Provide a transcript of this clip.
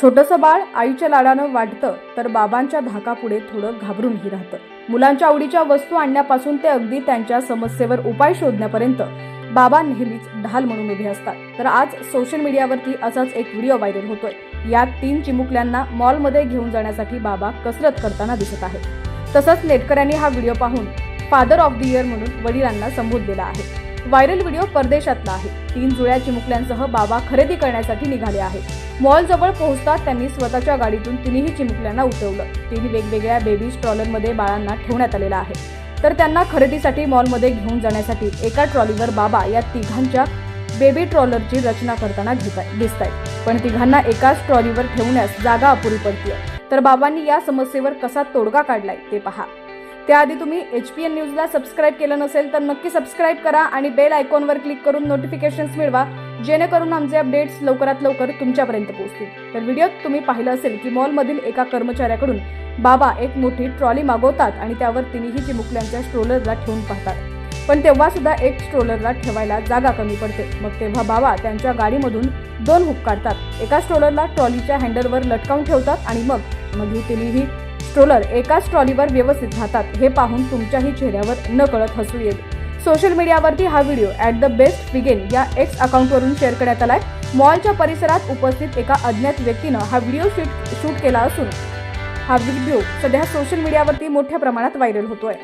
छोटंसं बाळ आईच्या लाडानं वाटतं तर बाबांच्या धाकापुढे थोडं घाबरूनही राहतं. मुलांच्या आवडीच्या वस्तू आणण्यापासून ते अगदी त्यांच्या समस्येवर उपाय शोधण्यापर्यंत बाबा नेहमीच ढाल म्हणून उभे असतात. तर आज सोशल मीडियावरती असाच एक व्हिडिओ व्हायरल होतोय. यात तीन चिमुकल्यांना मॉलमध्ये घेऊन जाण्यासाठी बाबा कसरत करताना दिसत आहे तसंच नेटकऱ्यांनी हा व्हिडिओ पाहून फादर ऑफ द इयर म्हणून वडिलांना संबोधलेला आहे. व्हायरल व्हिडिओ परदेशातला आहे. तीन जुळ्या चिमुकल्यांसह बाबा खरेदी करण्यासाठी निघाले आहेत. मॉलजवळ पोहोचताच त्यांनी स्वतःच्या गाडीतून तिन्ही चिमुकल्यांना उतरवलं. तीन वेगवेगळ्या बेबी स्ट्रॉलरमध्ये बाळांना ठेवण्यात आलेलं आहे. तर त्यांना खरेदीसाठी मॉलमध्ये घेऊन जाण्यासाठी एका ट्रॉलीवर बाबा या तिघांच्या बेबी ट्रॉलरची रचना करताना दिसत आहेत पण तिघांना एकाच ट्रॉलीवर ठेवण्यास जागा अपुरी पडतीय. तर बाबांनी या समस्येवर कसा तोडगा काढलाय ते पहा. त्याआधी तुम्ही एच पी एन न्यूजला सबस्क्राईब केलं नसेल तर नक्की सबस्क्राईब करा आणि बेल आयकॉनवर क्लिक करून नोटिफिकेशन्स मिळवा. जेणेकरून आमचे अपडेट्स लवकरात लवकर तुमच्यापर्यंत पोहोचतील. तर व्हिडिओत तुम्ही पाहिलं असेल की मॉलमधील एका कर्मचाऱ्याकडून बाबा एक मोठी ट्रॉली मागवतात आणि त्यावर तिन्ही चिमुकल्यांच्या स्ट्रोलरला ठेवून पाहतात. पण तेव्हा सुद्धा एक स्ट्रोलरला ठेवायला जागा कमी पडते. मग तेव्हा बाबा त्यांच्या गाडीमधून दोन हुक काढतात. एका स्ट्रोलरला ट्रॉलीच्या हँडलवर लटकावून ठेवतात आणि मग मग ही तिन्ही स्ट्रोलर एकाच ट्रॉलीवर व्यवस्थित राहतात हे पाहून तुमच्याही चेहऱ्यावर न कळत हसू येईल. सोशल मीडियावरती हा व्हिडिओ ॲट द बेस्ट विगेन या एक्स अकाउंटवरून शेअर करण्यात आलाय. मॉलच्या परिसरात उपस्थित एका अज्ञात व्यक्तीनं हा व्हिडिओ शूट शूट केला असून हा व्हिडिओ सध्या सोशल मीडियावरती मोठ्या प्रमाणात व्हायरल होतोय.